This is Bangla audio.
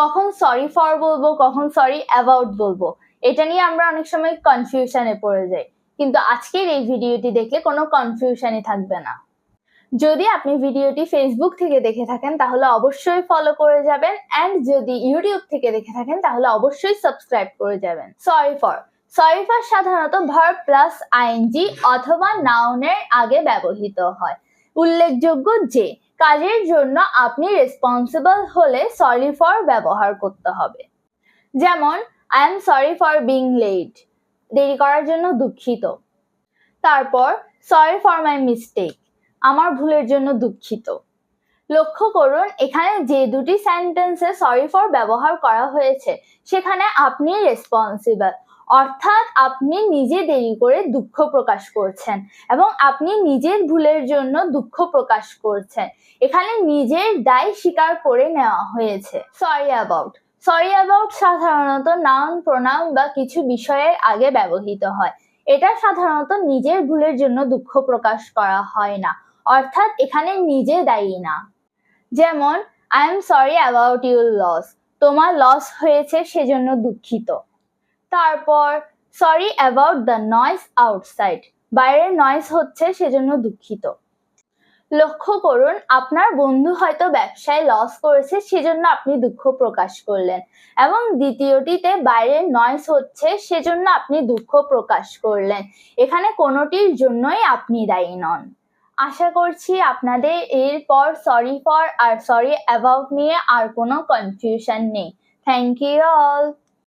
কখন সরি ফর বলব, কখন সরি অ্যাবাউট বলব, এটা নিয়ে আমরা অনেক সময় কনফিউশনে পড়ে যাই। কিন্তু আজকের এই ভিডিওটি দেখলে কোনো কনফিউশনই থাকবে না। যদি আপনি ভিডিওটি ফেসবুক থেকে দেখে থাকেন, তাহলে অবশ্যই ফলো করে যাবেন অ্যান্ড যদি ইউটিউব থেকে দেখে থাকেন, তাহলে অবশ্যই সাবস্ক্রাইব করে যাবেন। সরি ফর সরি ফর সাধারণত ভার্ব প্লাস আইএনজি অথবা নাউনের আগে ব্যবহৃত হয়। উল্লেখযোগ্য যে কাজের জন্য আপনি রেসপন্সিবল হলে সরি ফর ব্যবহার করতে হবে। যেমন I am sorry for being late দেরি করার জন্য দুঃখিত। তারপর সরি ফর মাই মিস্টেক আমার ভুলের জন্য দুঃখিত। লক্ষ্য করুন, এখানে যে দুটি সেন্টেন্সে সরি ফর ব্যবহার করা হয়েছে, সেখানে আপনি রেসপন্সিবল অর্থাৎ আপনি নিজে দেরি করে দুঃখ প্রকাশ করছেন এবং আপনি নিজের ভুলের জন্য দুঃখ প্রকাশ করছেন। এখানে নিজের দায় স্বীকার করে নেওয়া হয়েছে। সরি অ্যাবাউট সরি অ্যাবাউট সাধারণত নাউন প্রোনাউন বা কিছু বিষয়ের আগে ব্যবহৃত হয়। এটা সাধারণত নিজের ভুলের জন্য দুঃখ প্রকাশ করা হয় না। অর্থাৎ এখানে নিজে দায়ী না। যেমন I am sorry about your loss তোমার লস হয়েছে সেজন্য দুঃখিত। তারপর sorry about the noise outside বাইরের নয়েস হচ্ছে সেজন্য দুঃখিত। লক্ষ্য করুন, আপনার বন্ধু হয়তো ব্যবসায় লস করেছে, সেজন্য আপনি দুঃখ প্রকাশ করলেন। এবং দ্বিতীয়টিতে, বাইরের নয়েস হচ্ছে, সেজন্য আপনি দুঃখ প্রকাশ করলেন। এখানে কোনোটির জন্যই আপনি দায়ী নন। আশা করছি আপনাদের এরপর সরি ফর আর সরি অ্যাবাউট নিয়ে আর কোনো কনফিউশন নেই। Thank you all